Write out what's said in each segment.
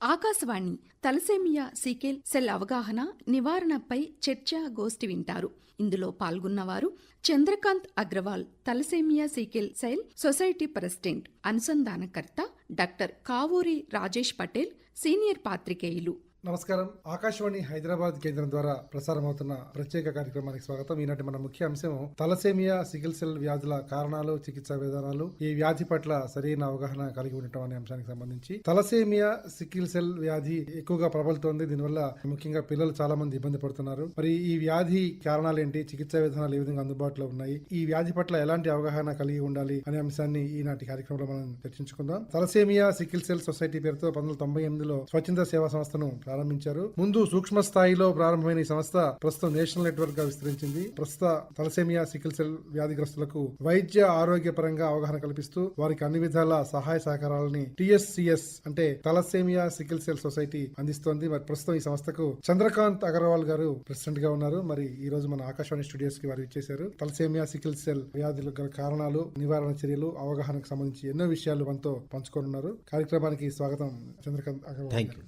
Akashvani thalassemia sickle cell అవగాహన నివారణపై చర్చ గోష్ఠి వింటారు. ఇందులో పాల్గొన్నవారు Chandrakant Agarwal thalassemia sickle cell society president అనుసంధానకర్త doctor Kavuri Rajesh Patel senior పాత్రికేయులు. నమస్కారం. ఆకాశవాణి హైదరాబాద్ కేంద్రం ద్వారా ప్రసారమవుతున్న ప్రత్యేక కార్యక్రమానికి స్వాగతం. ఈనాటి మన ముఖ్య అంశం తలసేమియా సికిల్ సెల్ వ్యాధుల కారణాలు చికిత్సా విధానాలు ఈ వ్యాధి పట్ల సరైన అవగాహన కలిగి ఉండటం అనే అంశానికి సంబంధించి తలసేమియా సికిల్ సెల్ వ్యాధి ఎక్కువగా ప్రబలుతోంది. దీనివల్ల ముఖ్యంగా పిల్లలు చాలా మంది ఇబ్బంది పడుతున్నారు. మరి ఈ వ్యాధి కారణాలు ఏంటి చికిత్సా విధానాలు ఏ విధంగా అందుబాటులో ఉన్నాయి? ఈ వ్యాధి పట్ల ఎలాంటి అవగాహన కలిగి ఉండాలి అనే అంశాన్ని ఈనాటి కార్యక్రమంలో మనం చర్చించుకుందాం. తలసేమియా సికిల్ సెల్ సొసైటీ పేరుతో పంతొమ్మిది వందల తొంభై ఎనిమిదిలో స్వచ్ఛంద సేవా సంస్థను ప్రారంభించారు. ముందు సూక్ష్మ స్థాయిలో ప్రారంభమైన ఈ సంస్థ ప్రస్తుతం నేషనల్ నెట్వర్క్గా విస్తరించింది. ప్రస్తుత తలసేమియా సికిల్ సెల్ వ్యాధిగ్రస్తులకు వైద్య ఆరోగ్య పరంగా అవగాహన కల్పిస్తూ వారికి అన్ని విధాల సహాయ సహకారాలని టిఎస్సిఎస్ అంటే తలసేమియా సికిల్ సెల్ సొసైటీ అందిస్తోంది. మరి ప్రస్తుతం ఈ సంస్థకు చంద్రకాంత్ అగర్వాల్ గారు ప్రెసిడెంట్గా ఉన్నారు. మరి ఈ రోజు మన ఆకాశవాణి స్టూడియోస్కి వారు ఇచ్చేశారు. తలసేమియా సికిల్ సెల్ వ్యాధుల గల కారణాలు నివారణ చర్యలు అవగాహనకు సంబంధించి ఎన్నో విషయాలు మనతో పంచుకోనున్నారు. కార్యక్రమానికి స్వాగతం చంద్రకాంత్ అగర్వాల్ Thank గారు.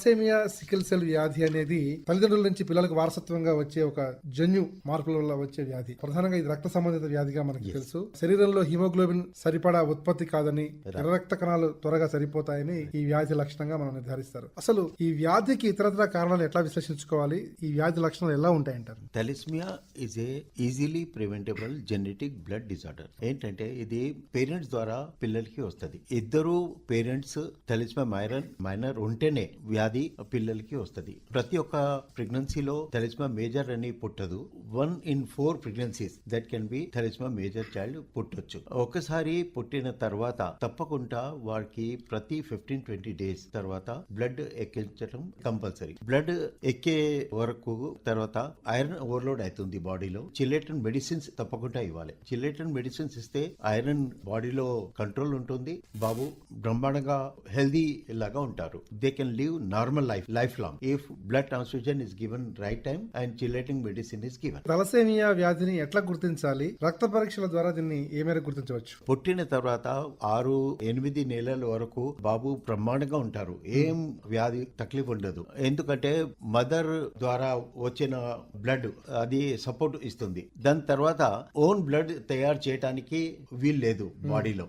తలసేమియా సికిల్ సెల్ వ్యాధి అనేది తల్లిదండ్రుల నుంచి పిల్లలకు వారసత్వంగా వచ్చే ఒక జన్యు మార్పుల వల్ల వచ్చే వ్యాధి. ప్రధానంగా ఇది రక్త సంబంధిత వ్యాధిగా మనకు తెలుసు. శరీరంలో హిమోగ్లోబిన్ సరిపడా ఉత్పత్తి కాదని ఎర్ర రక్త కణాలు త్వరగా సరిపోతాయని ఈ వ్యాధి లక్షణంగా మనం నిర్ధారిస్తారు. అసలు ఈ వ్యాధికి ఇతరత్ర కారణాలు ఎట్లా విశ్లేషించుకోవాలి? ఈ వ్యాధి లక్షణాలు ఎలా ఉంటాయంటారు? Thalassemia is a easily preventable genetic blood disorder ఏంటంటే ఇది పేరెంట్స్ ద్వారా పిల్లలకి వస్తుంది. ఇద్దరు పేరెంట్స్ థెలిస్మియా మైరన్ మైనర్ ఉంటేనే వ్యాధి పిల్లలకి వస్తుంది. ప్రతి ఒక్క ప్రెగ్నెన్సీలో థెలిస్మా మేజర్ అని పుట్టదు. One in four pregnancies that can be thalassemia major child పుట్టొచ్చు. ఒకసారి పుట్టిన తర్వాత తప్పకుండా వారికి ప్రతి ఫిఫ్టీన్ ట్వంటీ డేస్ తర్వాత బ్లడ్ ఎక్కించడం కంపల్సరీ. బ్లడ్ ఎక్కే వరకు తర్వాత ఐరన్ ఓవర్లోడ్ అవుతుంది బాడీలో. చిలేటన్ మెడిసిన్స్ తప్పకుండా ఇవ్వాలి. చిలేటన్ మెడిసిన్స్ ఇస్తే ఐరన్ బాడీలో కంట్రోల్ ఉంటుంది. బాబు బ్రహ్మాండంగా హెల్దీ లాగా ఉంటారు. దే కెన్ లివ్ నా life lifelong if blood transfusion is given right time and chelating medicine is given thalassemia వ్యాధిని ఎట్లా గుర్తించాలి? రక్త పరీక్షల ద్వారా దీన్ని ఏ మేరకు గుర్తించవచ్చు? పుట్టిన తర్వాత ఆరు ఎనిమిది నెలల వరకు బాబు బ్రహ్మాండంగా ఉంటారు. ఏం వ్యాధి తక్లీఫ్ ఉండదు. ఎందుకంటే మదర్ ద్వారా వచ్చిన బ్లడ్ అది సపోర్ట్ ఇస్తుంది. దాని తర్వాత ఓన్ బ్లడ్ తయారు చేయడానికి వీలు లేదు బాడీలో.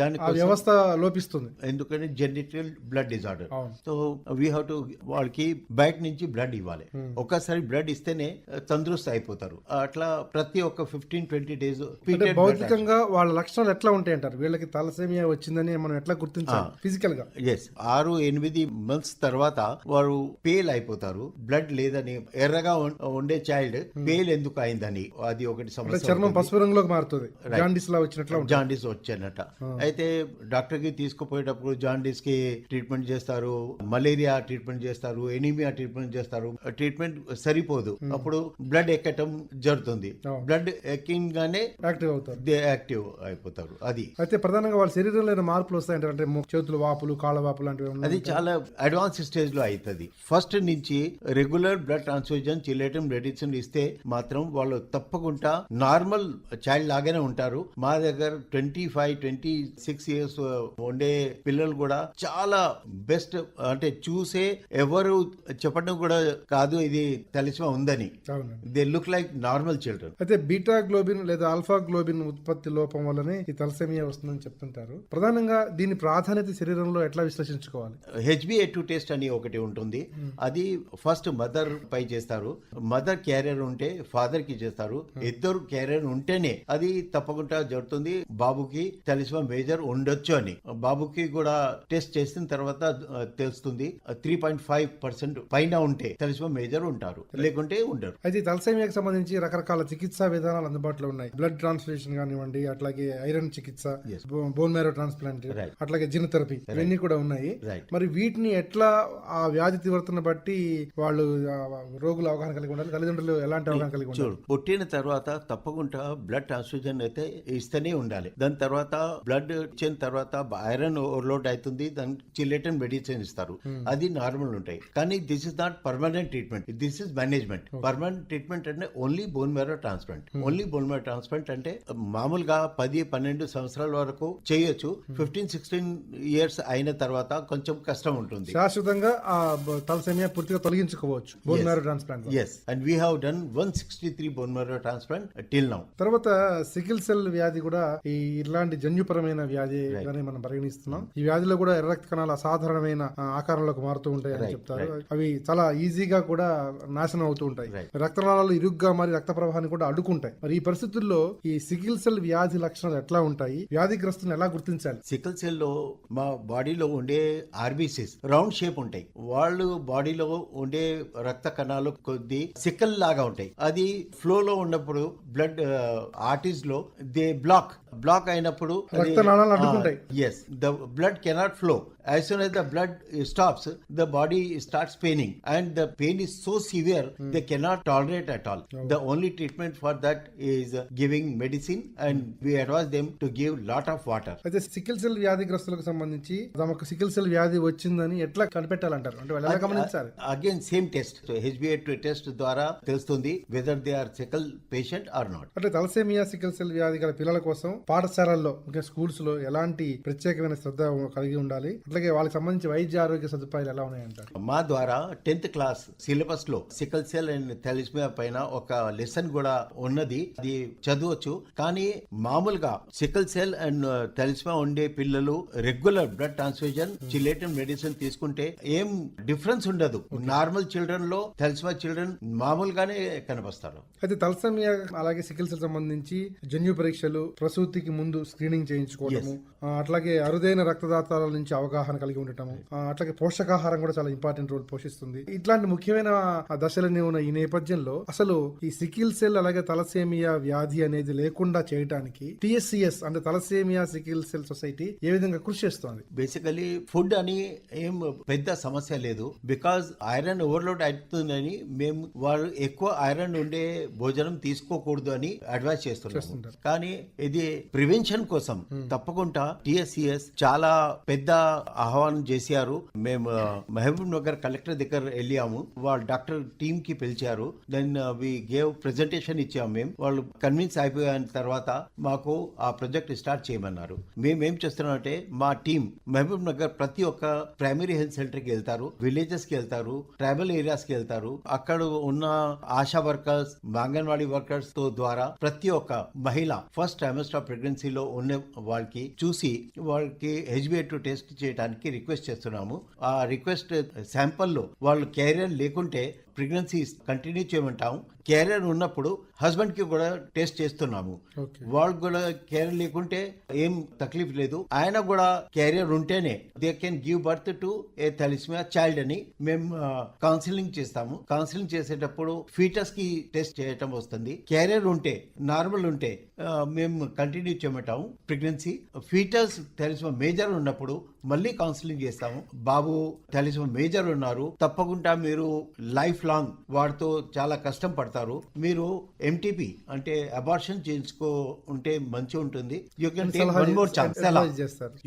దాని వ్యవస్థ లోపిస్తుంది. ఎందుకంటే genetical blood disorder. So we have to వాళ్ళకి బయట నుంచి బ్లడ్ ఇవ్వాలి. ఒక్కసారి బ్లడ్ ఇస్తేనే తందరుస్తు అయిపోతారు. అట్లా ప్రతి ఒక్క ఫిఫ్టీన్ ట్వంటీ డేస్ భౌతికంగా వాళ్ళ లక్షణాలు ఎట్లా ఉంటాయి అంటారు వీళ్ళకి తలసేమియా వచ్చిందని మనం ఎట్లా గుర్తించాలి? ఫిజికల్గా ఎస్ ఆరు ఎనిమిది మంత్స్ తర్వాత వారు పేల్ అయిపోతారు. బ్లడ్ లేదని ఎర్రగా ఉండే చైల్డ్ పేల్ ఎందుకు అయిందని. అది ఒకటి సమస్య చర్మం పసుపు రంగులోకి మారుతుంది. జాండీస్ లా వచ్చినట్లా జాండీస్ వచ్చానట. అయితే డాక్టర్కి తీసుకుపోయేటప్పుడు జాండీస్కి ట్రీట్మెంట్ చేస్తారు మలేరియా ట్రీట్మెంట్ చేస్తారు ఎనీమియా ట్రీట్మెంట్ చేస్తారు. ట్రీట్మెంట్ సరిపోదు. అప్పుడు బ్లడ్ ఎక్కటం జరుగుతుంది. బ్లడ్ ఎక్కింగానే యాక్టివ్ అవుతారు. యాక్టివ్ అయిపోతారు. అది. అయితే ప్రధానంగా వాళ్ళ శరీరంలో మార్పులు వస్తాయంటారు అంటే చేతులు వాపులు కాళ్ళ వాపులు లాంటివి అది చాలా అడ్వాన్స్ స్టేజ్లో అవుతుంది ఫస్ట్ నుంచి regular blood transfusion chelation medicine ఇస్తే మాత్రం వాళ్ళు తప్పకుండా నార్మల్ చైల్డ్ లాగానే ఉంటారు. మా దగ్గర twenty five twenty six years ఉండే పిల్లలు కూడా చాలా బెస్ట్ అంటే చూసే ఎవరు చెప్పడం కూడా కాదు ఇది తెలిసిమా ఉందని. They look like normal children అయితే బీటా గ్లోబిన్ లేదా ఆల్ఫా గ్లోబిన్ ఉత్పత్తి లోపం వల్లనే ఈ తలసేమియా వస్తుందని చెప్తుంటారు. ప్రధానంగా దీని ప్రాధాన్యత శరీరంలో ఎట్లా విశ్లేషించుకోవాలి? హెచ్బిఏ టూ టెస్ట్ అని ఒకటి ఉంటుంది. అది ఫస్ట్ మదర్ పై చేస్తారు. మదర్ క్యారియర్ ఉంటే ఫాదర్కి చేస్తారు. ఇద్దరు క్యారియర్ ఉంటేనే అది తప్పకుండా జరుగుతుంది. బాబుకి తెలిసిన మేజర్ ఉండొచ్చు అని. బాబుకి కూడా టెస్ట్ చేసిన తర్వాత తెలుస్తుంది. త్రీ పాయింట్ ఫైవ్ పర్సెంట్ పైన ఉంటే తెలిసిన మేజర్ ఉంటారు. లేకుంటే ఉండరు. అయితే తలసేమియాకి సంబంధించి రకరకాల చికిత్సా విధానాలు అందుబాటులో ఉన్నాయి. బ్లడ్ ట్రాన్స్ఫ్యూషన్ కానివ్వండి అట్లాగే ఐరన్ చికిత్స. Bone marrow transplant. అట్లాగే జిన్ థెరపీ ఇవన్నీ కూడా ఉన్నాయి. మరి వీటిని ఎట్లా ఆ వ్యాధి తీవ్రతను బట్టి వాళ్ళు రోగుల అవగాహన కలిగి ఉండాలి తల్లిదండ్రులు ఎలాంటి అవగాహన కలిగి ఉండాలి? పుట్టిన తర్వాత తప్పకుండా బ్లడ్ ట్రాన్స్ఫ్యూజన్ అయితే ఇస్తూనే ఉండాలి. దాని తర్వాత బ్లడ్ బ్లడ్ వచ్చిన తర్వాత ఐరన్ ఓవర్లోడ్ అవుతుంది దానికి చిల్లెటన్ మెడిసిన్ ఇస్తారు. అది నార్మల్ ఉంటాయి. కానీ this is not permanent treatment. This is management. Permanent treatment అంటే only bone marrow transplant. Only bone marrow transplant అంటే మామూలుగా పది పన్నెండు సంవత్సరాల వరకు చేయొచ్చు. ఫిఫ్టీన్ సిక్స్టీన్ ఇయర్స్ అయిన తర్వాత కొంచెం కష్టం ఉంటుంది. శాశ్వతంగా తలసేమియా పూర్తిగా తొలగించుకోవచ్చు bone marrow transplant yes and we have done one sixty three bone marrow transplant till now తర్వాత సికిల్ సెల్ వ్యాధి కూడా ఈ ఇలాంటి జన్యుపరమైన వ్యాధి గానే మనం పరిగణిస్తున్నాం. ఈ వ్యాధిలో కూడా ఎర్ర రక్త కణాలు అసాధారణమైన ఆకారంలోకి మారుతూ ఉంటాయి అని చెప్తారు. అవి చాలా ఈజీగా కూడా నాశనం అవుతూ ఉంటాయి. రక్తనాళాలు ఇరుగ్గా మరి రక్త ప్రవాహాన్ని కూడా అడ్డుకుంటాయి. మరి ఈ పరిస్థితుల్లో ఈ సికిల్ సెల్ వ్యాధి లక్షణాలు ఎట్లా ఉంటాయి? వ్యాధిగ్రస్తుని ఎలా గుర్తించాలి? సికిల్ సెల్లో మా బాడీలో ఉండే ఆర్బీసీస్ రౌండ్ షేప్ ఉంటాయి. వాళ్ళు బాడీలో ఉండే రక్త కణాలు కొద్ది సిక్కల్ లాగా ఉంటాయి. అది ఫ్లో లో ఉన్నప్పుడు బ్లడ్ ఆర్టీస్లో దే బ్లాక్. బ్లాక్ అయినప్పుడు. As the blood cannot flow as soon as the blood stops the body starts paining. And the pain is so severe they cannot tolerate at all. The only treatment for that is uh, giving medicine and we advise them to give lot of water. అయితే sickle cell వ్యాధిగ్రస్తులకు సంబంధించి తమకు sickle cell వ్యాధి వచ్చిందని ఎట్లా కనిపెట్టాలంటారు? అంటే ఎలా గమనించాలి? Again same test HBA test ద్వారా తెలుస్తుంది whether they are sickle patient or not అంటే తలసేమియా సికిల్ సెల్ వ్యాధి గల పిల్లల కోసం పాఠశాలల్లో ఇంకా స్కూల్స్లో ఎలాంటి ప్రత్యేకమైన శ్రద్ధ కలిగి ఉండాలి? అట్లాగే వాళ్ళకి సంబంధించి వైద్య ఆరోగ్య సదుపాయాలు ఎలా ఉన్నాయంటారు? మా ద్వారా టెన్త్ క్లాస్ సిలబస్లో సికల్ సెల్ అండ్ థెలిస్మియా పైన ఒక లెసన్ కూడా ఉన్నది. అది చదవచ్చు. కానీ మామూలుగా సికల్ సెల్ అండ్ థెలిస్మియా ఉండే పిల్లలు regular blood transfusion chelation medicine తీసుకుంటే ఏం డిఫరెన్స్ ఉండదు. నార్మల్ చిల్డ్రన్లో థెలిస్మియా చిల్డ్రన్ మామూలుగానే కనిపిస్తారు. అయితే తలసేమియా అలాగే సికిల్ సెల్ సంబంధించి జన్యు పరీక్షలు ప్రసూతికి ముందు స్క్రీనింగ్ చేయించుకోవడము అట్లాగే అరుదైన రక్తదాతాల నుంచి అవగాహన కలిగి ఉండటము అట్లాగే పోషకాహారం కూడా చాలా ఇంపార్టెంట్ రోల్ పోషిస్తుంది. ఇట్లాంటి ముఖ్యమైన ఆ దశలన్నీ ఉన్న ఈ నేపథ్యంలో అసలు ఈ సికిల్ సెల్ అలాగే తలసేమియా వ్యాధి అనేది లేకుండా చేయడానికి టిఎస్సిఎస్ అంటే తలసేమియా సికిల్ సెల్ సొసైటీ ఏ విధంగా కృషి చేస్తోంది? బేసికలీ ఫుడ్ అని ఏం పెద్ద సమస్య లేదు. బికాజ్ ఐరన్ ఓవర్లోడ్ అవుతుందని మేము వాళ్ళు ఎక్కువ ఐరన్ ఉండే భోజనం తీసుకోకూడదు అని అడ్వైస్ చేస్తున్నాం చేస్తుంటారు. కానీ ఇది ప్రివెన్షన్ కోసం. తప్పకుండా టిఎస్సిఎస్ చాలా పెద్ద ఆహ్వానం చేశారు. మేము మహబూబ్ నగర్ కలెక్టర్ దగ్గర వెళ్ళాము. వాళ్ళు డాక్టర్ టీమ్కి పిలిచారు. దెన్ వి గేవ్ ప్రెజెంటేషన్ ఇచ్చాము మేము. వాళ్ళు కన్విన్స్ అయిపోయిన తర్వాత మాకు ఆ ప్రాజెక్ట్ స్టార్ట్ చేయమన్నారు. మేము ఏం చేస్తున్నామంటే మా టీం మహబూబ్ నగర్ ప్రతి ఒక్క ప్రైమరీ హెల్త్ సెంటర్కి వెళ్తారు విలేజెస్కి వెళ్తారు ట్రైబల్ ఏరియాస్కి వెళ్తారు. అక్కడ ఉన్న ఆశా వర్కర్స్ అంగన్వాడీ వర్కర్స్తో ద్వారా ప్రతి ఒక్క మహిళ ఫస్ట్ ట్రైమస్టర్ ప్రెగ్నెన్సీలో ఉన్న వాళ్ళకి చూసి వాళ్ళకి హెచ్బిఏ టు టెస్ట్ చేయడానికి రిక్వెస్ట్ చేస్తున్నాము. ఆ రిక్వెస్ట్ శాంపుల్లో వాళ్ళు క్యారియర్ లేకుంటే ప్రెగ్నెన్సీ కంటిన్యూ చేయమంటాము క్యారియర్ ఉన్నప్పుడు హస్బెండ్కి కూడా టెస్ట్ చేస్తున్నాము. వాళ్ళకి కూడా క్యారియర్ లేకుంటే ఏం తక్లీఫ్ లేదు. ఆయన కూడా క్యారియర్ ఉంటేనే they can give birth to a thalassemia child అని మేము కౌన్సిలింగ్ చేస్తాము. కౌన్సిలింగ్ చేసేటప్పుడు ఫీటస్కి టెస్ట్ చేయటం వస్తుంది. క్యారియర్ ఉంటే నార్మల్ ఉంటే మేము కంటిన్యూ చేయమంటాము ప్రెగ్నెన్సీ ఫీటస్ థలిస్మా మేజర్ ఉన్నప్పుడు మళ్ళీ కౌన్సిలింగ్ చేస్తాము. బాబు థలిస్మా మేజర్ ఉన్నారు. తప్పకుండా మీరు లైఫ్ లాంగ్ వాడితో చాలా కష్టం పడతారు. మీరు ఎంటీపీ అంటే అబార్షన్ చేయించుకో ఉంటే మంచి ఉంటుంది you can take one more chance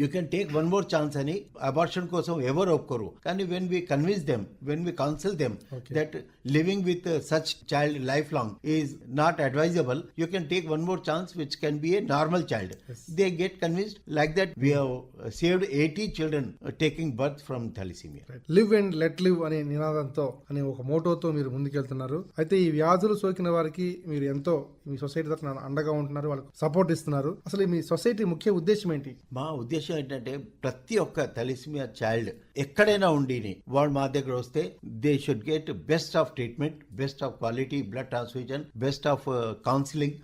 you can take one more chance అని అబార్షన్ కోసం ఎవరు ఒప్పుకోరు. కానీ when we convince them when we counsel them. That living with such child lifelong is not advisable you can take one more chance which can be a normal child they get convinced like that we have saved eighty children taking birth from thalassemia live and let live అనే నినాదంతో అనే ఒక మోటోతో మీరు ముందుకెళ్తున్నారు. అయితే ఈ వ్యాధులు సోకిన వారికి మీరు ఎంతో మీ సొసైటీ తరఫున అండగా ఉంటున్నారు వాళ్ళకు సపోర్ట్ ఇస్తున్నారు. అసలు మీ సొసైటీ ముఖ్య ఉద్దేశం ఏంటి? మా ఉద్దేశం ఏంటంటే ప్రతి ఒక్క థలిసిమియా చైల్డ్ ఎక్కడైనా ఉండిని వాళ్ళు మా దగ్గర వస్తే they should get best of treatment best of quality blood transfusion best of counselling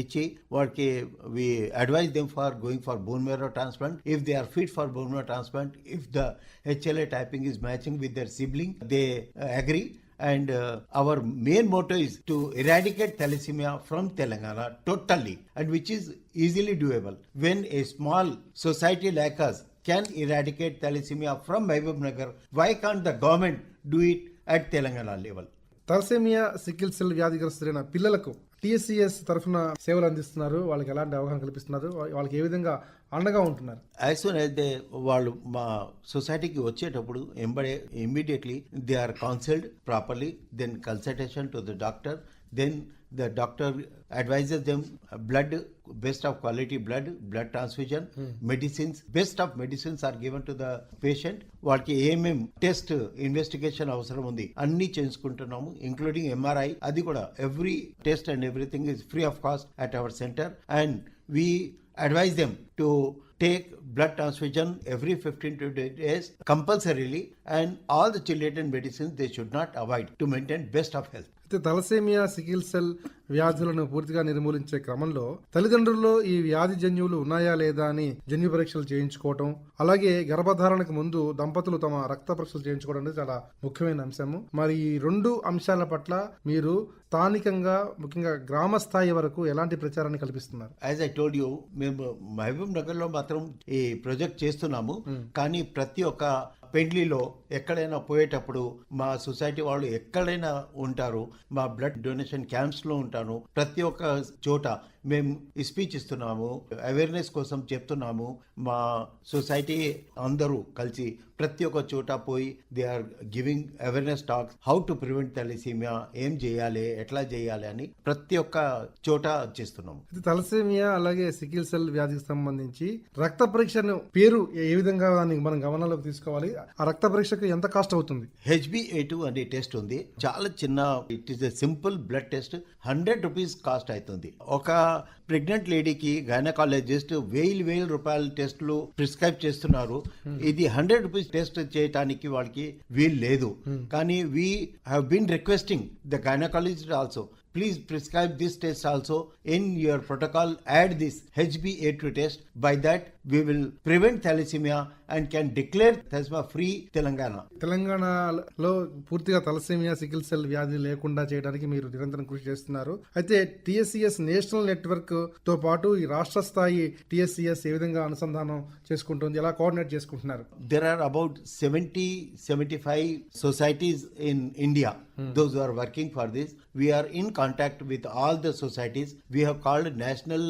ఇచ్చి వాళ్ళకి we advise them for going for bone marrow transplant if they are fit for bone marrow transplant if the HLA typing is matching with their sibling they agree and uh, our main motto is to eradicate thalassemia from Telangana totally and which is easily doable. When a small society like us can eradicate thalassemia from Mahbub Nagar, why can't the government do it at Telangana level? Thalassemia sickle cell వ్యాధిగ్రస్తులైన పిల్లలకు TSCS తరఫున సేవలు అందిస్తున్నారు. వాళ్ళకి ఎలాంటి అవగాహన కల్పిస్తున్నారు. వాళ్ళకి ఏ విధంగా అండగా ఉంటున్నారు? యాజ్ సూన్ అయితే దే వాళ్ళు మా సొసైటీకి వచ్చేటప్పుడు ఎంబడే immediately they are counselled properly then consultation to the doctor then the doctor advises them blood best of quality blood blood transfusion medicines best of medicines are given to the patient వాళ్ళకి ఏమేం test investigation అవసరం ఉంది అన్ని చేయించుకుంటున్నాము including MRI అది కూడా every test and everything is free of cost at our centre and we advise them to take blood transfusion every 15 to 20 days compulsorily. And all the children medicines they should not avoid to maintain best of health. అయితే thalassemia sickle cell వ్యాధులను పూర్తిగా నిర్మూలించే క్రమంలో తల్లిదండ్రుల్లో ఈ వ్యాధి జన్యువులు ఉన్నాయా లేదా అని జన్యు పరీక్షలు చేయించుకోవటం అలాగే గర్భధారణకు ముందు దంపతులు తమ రక్త పరీక్షలు చేయించుకోవడం అనేది చాలా ముఖ్యమైన అంశము. మరి ఈ రెండు అంశాల పట్ల మీరు స్థానికంగా ముఖ్యంగా గ్రామ స్థాయి వరకు ఎలాంటి ప్రచారాన్ని కల్పిస్తున్నారు? యాజ్ ఐ టోల్డ్ యూ మేము మహబూబ్ నగర్లో మాత్రం ఈ ప్రాజెక్ట్ చేస్తున్నాము. కానీ ప్రతి ఒక్క పెండ్లిలో ఎక్కడైనా పోయేటప్పుడు మా సొసైటీ వాళ్ళు ఎక్కడైనా ఉంటారు మా బ్లడ్ డొనేషన్ క్యాంప్స్లో ఉంటాను ప్రతి ఒక్క చోట మేము స్పీచ్ ఇస్తున్నాము అవేర్నెస్ కోసం చెప్తున్నాము. మా సొసైటీ అందరూ కలిసి ప్రతి ఒక్క చోట పోయి they are giving awareness talks how to prevent thalassemia ఏం చేయాలి ఎట్లా చేయాలి అని ప్రతి ఒక్క చోట చేస్తున్నాము. తలసేమియా అలాగే సికిల్ సెల్ వ్యాధికి సంబంధించి రక్త పరీక్షను పేరు ఏ విధంగా దాన్ని మనం గమనంలోకి తీసుకోవాలి? ఆ రక్త పరీక్షకు ఎంత కాస్ట్ అవుతుంది? హెచ్బిఏ టూ అనే టెస్ట్ ఉంది. చాలా చిన్న it is a simple blood test hundred rupees cost అవుతుంది. ఒక uh, ప్రెగ్నెంట్ లేడీకి గైనకాలజిస్ట్ వేలు వేల రూపాయల టెస్టులు ప్రిస్క్రైబ్ చేస్తున్నారు. ఇది హండ్రెడ్ రూపీస్ టెస్ట్ చేయడానికి వాళ్ళకి వీలు లేదు. కానీ we have been requesting the gynaecologist also please prescribe this test also in your protocol add this hba2 test. By that we will prevent thalassemia and can declare thalassemia free telangana తెలంగాణలో పూర్తిగా thalassemia sickle cell వ్యాధి లేకుండా చేయడానికి మీరు నిరంతరం కృషి చేస్తున్నారు. అయితే టిఎస్సిఎస్ నేషనల్ నెట్వర్క్ తో పాటు ఈ రాష్ట్ర స్థాయి టిఎస్సిఎస్ ఏ విధంగా అనుసంధానం చేసుకుంటుంది ఎలా కోఆర్డినేట్ చేసుకుంటున్నారు? There are about seventy seventy five societies in India those are working for this we're in contact with all the societies we uh called national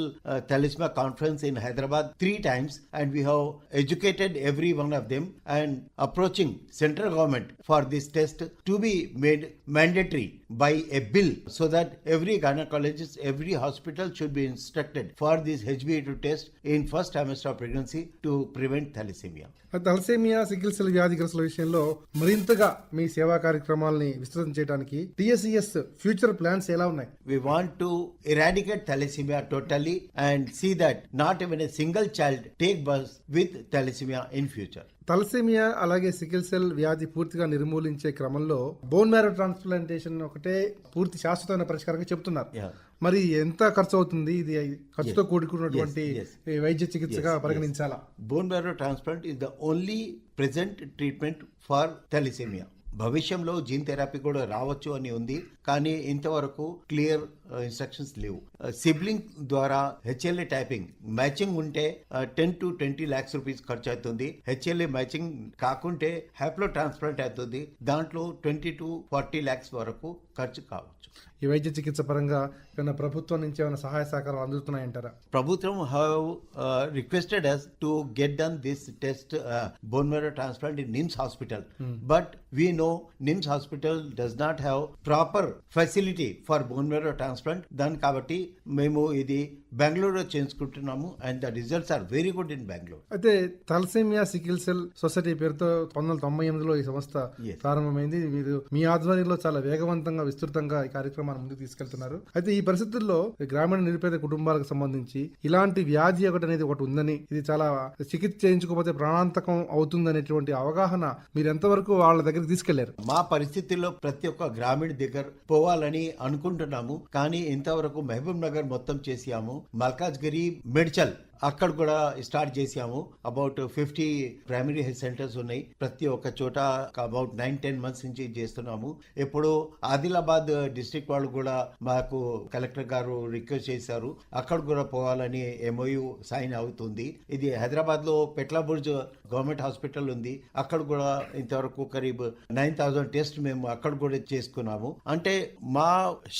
thalassemia conference in Hyderabad three times and we have educated every one of them and approaching central government for this test to be made mandatory by a bill so that every gynecologist every hospital should be instructed for this hba2 test in first trimester of pregnancy to prevent thalassemia thalassemia sickle cell వ్యాధిగ్రస్తుల విషయంలో మరింతగా మీ సేవా కార్యక్రమాలని విస్తృతం చేయడానికి టిఎస్సిఎస్ future plans ఎలా ఉన్నాయి We want to eradicate thalassemia totally and see that not even a single child take birth with thalassemia in future. Thalassemia అలాగే sickle cell వ్యాధి పూర్తిగా నిర్మూలించే క్రమంలో బోన్ మ్యారో ట్రాన్స్ప్లాంటేషన్ ఒకటే పూర్తి శాశ్వతమైన పరిష్కారంగా చెప్తున్నారు. మరి ఎంత ఖర్చు అవుతుంది ఇది ఖర్చుతో కూడుకున్నటువంటి వైద్య చికిత్సగా పరిగణించాలా? Bone marrow transplant is the only present treatment for thalassemia. భవిష్యంలో జీన్ థెరపీ కూడా రావచ్చు అని ఉంది. కానీ ఇంతవరకు క్లియర్ ఇన్స్ట్రక్షన్స్ లేవు సిబ్లింగ్ ద్వారా హెచ్ఎల్ఏ టైపింగ్ మ్యాచింగ్ ఉంటే ten to twenty lakhs rupees ఖర్చు అవుతుంది. హెచ్ఎల్ఏ మ్యాచింగ్ కాకుంటే హ్యాప్లో ట్రాన్స్ప్లాంట్ అవుతుంది. దాంట్లో ట్వంటీ టు ఫార్టీ లాక్స్ వరకు ఖర్చు కావచ్చు. ఈ వైద్య చికిత్స పరంగా ఏమైనా ప్రభుత్వం నుంచి ఏమైనా సహాయ సహకారాలు అందుతున్నాయంటారా? ప్రభుత్వం have uh, requested us to get done this test uh, bone marrow transplant in NIMS hospital. But we know NIMS hospital does not have proper facility for bone transplant దాన్ని కాబట్టి మేము ఇది బెంగళూరులో చేయించుకుంటున్నాము and the results are very good in Bengaluru. అయితే thalassemia sickle cell society పేరుతో పంతొమ్మిది వందల తొంభై ఎనిమిదిలో ఈ సంస్థ. ప్రారంభమైంది. మీరు మీ ఆధ్వర్యంలో చాలా వేగవంతంగా విస్తృతంగా ఈ కార్యక్రమాన్ని ముందుకు తీసుకెళ్తున్నారు. అయితే ఈ పరిస్థితుల్లో గ్రామీణ నిరుపేద కుటుంబాలకు సంబంధించి ఇలాంటి వ్యాధి ఒకటి అనేది ఒకటి ఉందని ఇది చాలా చికిత్స చేయించుకోకపోతే ప్రాణాంతకం అవుతుంది అనేటువంటి అవగాహన మీరు ఎంతవరకు వాళ్ళ దగ్గరికి తీసుకెళ్ళారు? మా పరిస్థితుల్లో ప్రతి ఒక్క గ్రామీణ దగ్గర పోవాలని అనుకుంటున్నాము. కానీ ఇంతవరకు మహబూబ్ నగర్ మొత్తం చేసాము हूँ मलकाजगिरी मिर्चल అక్కడ కూడా స్టార్ట్ చేసాము about fifty primary health centres ఉన్నాయి. ప్రతి ఒక్క చోట అబౌట్ నైన్ టెన్ మంత్స్ నుంచి చేస్తున్నాము. ఇప్పుడు ఆదిలాబాద్ డిస్టిక్ వాళ్ళు కూడా మాకు కలెక్టర్ గారు రిక్వెస్ట్ చేశారు. అక్కడ కూడా పోవాలని ఎంఓయు సైన్ అవుతుంది. ఇది హైదరాబాద్లో పెట్లాబుర్జ్ గవర్నమెంట్ హాస్పిటల్ ఉంది. అక్కడ కూడా ఇంతవరకు కరీబ్ నైన్ థౌసండ్ టెస్ట్ మేము అక్కడ కూడా చేసుకున్నాము. అంటే మా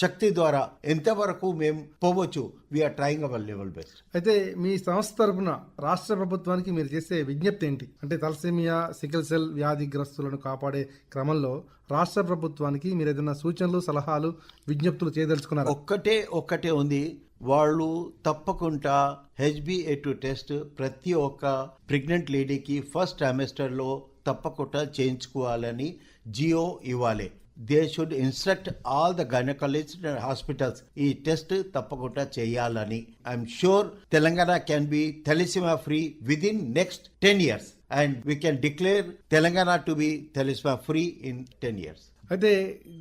శక్తి ద్వారా ఎంతవరకు మేము పోవచ్చు we're trying our level best అయితే మీ సంస్థ తరపున రాష్ట్ర ప్రభుత్వానికి మీరు చేసే విజ్ఞప్తి ఏంటి? అంటే తలసేమియా సికిల్ సెల్ వ్యాధిగ్రస్తులను కాపాడే క్రమంలో రాష్ట్ర ప్రభుత్వానికి మీరు ఏదైనా సూచనలు సలహాలు విజ్ఞప్తులు చేయదలుచుకున్నారు? ఒక్కటే ఒక్కటే ఉంది. వాళ్ళు తప్పకుండా హెచ్బిఏ టు టెస్ట్ ప్రతి ఒక్క ప్రెగ్నెంట్ లేడీకి ఫస్ట్ ట్రైమెస్టర్లో తప్పకుండా చేయించుకోవాలని జియో ఇవ్వాలి. They should instruct all the gynaecologist and hospitals ఈ టెస్ట్ తప్పకుండా చేయాలని. I'm sure Telangana can be thalassemia free within next ten years and we can declare Telangana to be thalassemia free in ten years అయితే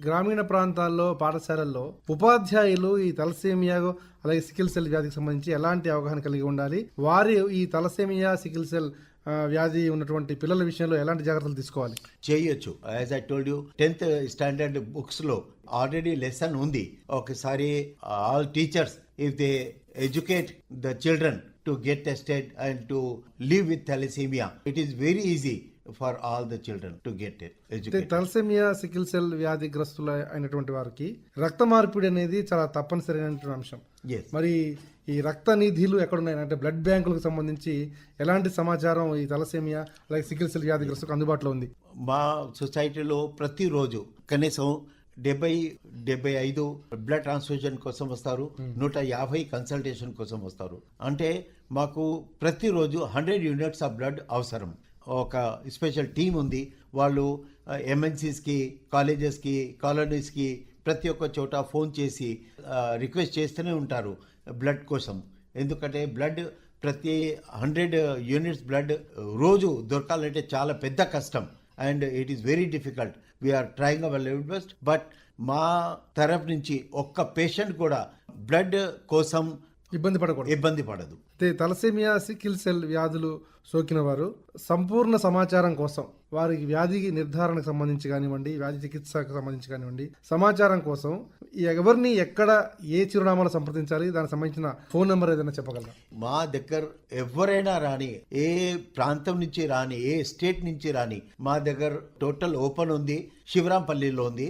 గ్రామీణ ప్రాంతాల్లో పాఠశాలల్లో ఉపాధ్యాయులు ఈ thalassemia అలాగే సికిల్ సెల్ వ్యాధికి సంబంధించి ఎలాంటి అవగాహన కలిగి ఉండాలి? వారి ఈ తలసేమియా సికిల్ సెల్ వ్యాధి ఉన్నటువంటి పిల్లల విషయంలో ఎలాంటి జాగ్రత్తలు తీసుకోవాలి? చేయొచ్చు. As I told you tenth standard బుక్స్లో ఆల్రెడీ లెసన్ ఉంది. ఒకసారి all teachers if they educate the children to get tested and to live with thalassemia it is very easy for all the children to get educate thalassemia sickle cell వ్యాధిగ్రస్తుల అయినటువంటి వారికి రక్త మార్పిడి అనేది చాలా తప్పనిసరి అయినటువంటి అంశం మరి ఈ రక్త నిధులు ఎక్కడున్నాయి? అంటే బ్లడ్ బ్యాంకులకు సంబంధించి ఎలాంటి సమాచారం ఈ తలసేమియా అలాగే సికిల్ సెల్ వ్యాధిగ్రస్తులకు అందుబాటులో ఉంది? మా సొసైటీలో ప్రతిరోజు కనీసం డెబ్బై డెబ్బై ఐదు బ్లడ్ ట్రాన్స్ఫ్యూజన్ కోసం వస్తారు. నూట యాభై కన్సల్టేషన్ కోసం వస్తారు. అంటే మాకు ప్రతిరోజు హండ్రెడ్ యూనిట్స్ ఆఫ్ బ్లడ్ అవసరం. ఒక స్పెషల్ టీం ఉంది. వాళ్ళు ఎంఎన్సీస్కి కాలేజెస్కి కాలనీస్కి ప్రతి ఒక్క చోట ఫోన్ చేసి రిక్వెస్ట్ చేస్తూనే ఉంటారు బ్లడ్ కోసం. ఎందుకంటే బ్లడ్ ప్రతి హండ్రెడ్ యూనిట్స్ బ్లడ్ రోజు దొరకాలంటే చాలా పెద్ద కష్టం. And it is very difficult we're trying our level best but మా తరఫు నుంచి ఒక్క పేషెంట్ కూడా బ్లడ్ కోసం ఇబ్బంది పడకూడదు. ఇబ్బంది పడదు. తలసేమియా సికిల్ సెల్ వ్యాధులు సోకిన వారు సంపూర్ణ సమాచారం కోసం వారికి వ్యాధి నిర్ధారణకు సంబంధించి కానివ్వండి వ్యాధి చికిత్సకు సంబంధించి కానివ్వండి సమాచారం కోసం ఎవరిని ఎక్కడ ఏ చిరునామాలో సంప్రదించాలి దానికి సంబంధించిన ఫోన్ నెంబర్ ఏదైనా చెప్పగలరా? మా దగ్గర ఎవరైనా రాని ఏ ప్రాంతం నుంచి రాని ఏ స్టేట్ నుంచి రాని మా దగ్గర టోటల్ ఓపెన్ ఉంది. శివరాంపల్లిలో ఉంది.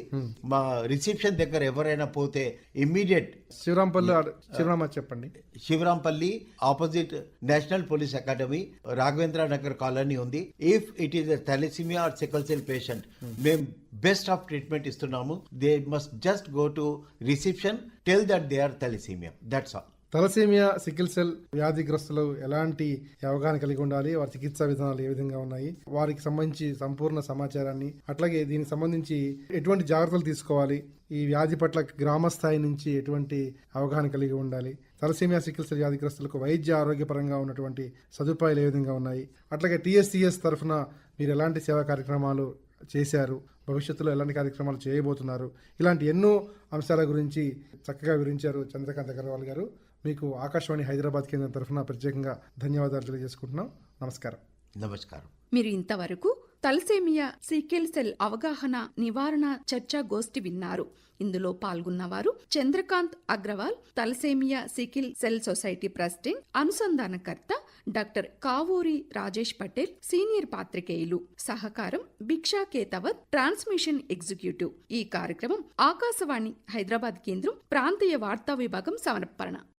మా రిసెప్షన్ దగ్గర ఎవరైనా పోతే ఇమ్మీడియట్ శివరాంపల్లి చిరునామా చెప్పండి. Shivarampalli opposite national police academy Raghavendra Nagar colony ఉంది. If it is thalassemia or sickle cell patient మేము బెస్ట్ ఆఫ్ ట్రీట్మెంట్ ఇస్తున్నాము. They must just go to reception tell that they are thalassemia that's all thalassemia sickle cell వ్యాధిగ్రస్తులు ఎలాంటి అవగాహన కలిగి ఉండాలి? వారి చికిత్సా విధానాలు ఏ విధంగా ఉన్నాయి? వారికి సంబంధించి సంపూర్ణ సమాచారాన్ని అట్లాగే దీనికి సంబంధించి ఎటువంటి జాగ్రత్తలు తీసుకోవాలి? ఈ వ్యాధి పట్ల గ్రామ స్థాయి నుంచి ఎటువంటి అవగాహన కలిగి ఉండాలి? తలసేమియా సికిల్ సెల్ వ్యాధిగ్రస్తులకు వైద్య ఆరోగ్యపరంగా ఉన్నటువంటి సదుపాయాలు ఏ విధంగా ఉన్నాయి? అట్లాగే టీఎస్సీఎస్ తరఫున మీరు ఎలాంటి సేవా కార్యక్రమాలు చేశారు? భవిష్యత్తులో ఎలాంటి కార్యక్రమాలు చేయబోతున్నారు? ఇలాంటి ఎన్నో అంశాల గురించి చక్కగా వివరించారు చంద్రకాంత్ అగర్వాల్ గారు. మీకు ఆకాశవాణి హైదరాబాద్ కేంద్రం తరఫున ప్రత్యేకంగా ధన్యవాదాలు తెలియజేసుకుంటున్నాం. నమస్కారం. నమస్కారం. మీరు ఇంతవరకు తలసేమియా సీకెల్ సెల్ అవగాహన నివారణ చర్చా గోష్ఠి విన్నారు. ఇందులో పాల్గొన్నవారు Chandrakant Agarwal thalassemia sickle cell society president అనుసంధానకర్త doctor Kavuri Rajesh Patel senior పాత్రికేయులు. సహకారం భిక్షా కేతవత్ ట్రాన్స్మిషన్ ఎగ్జిక్యూటివ్. ఈ కార్యక్రమం ఆకాశవాణి హైదరాబాద్ కేంద్రం ప్రాంతీయ వార్తా విభాగం సమర్పణ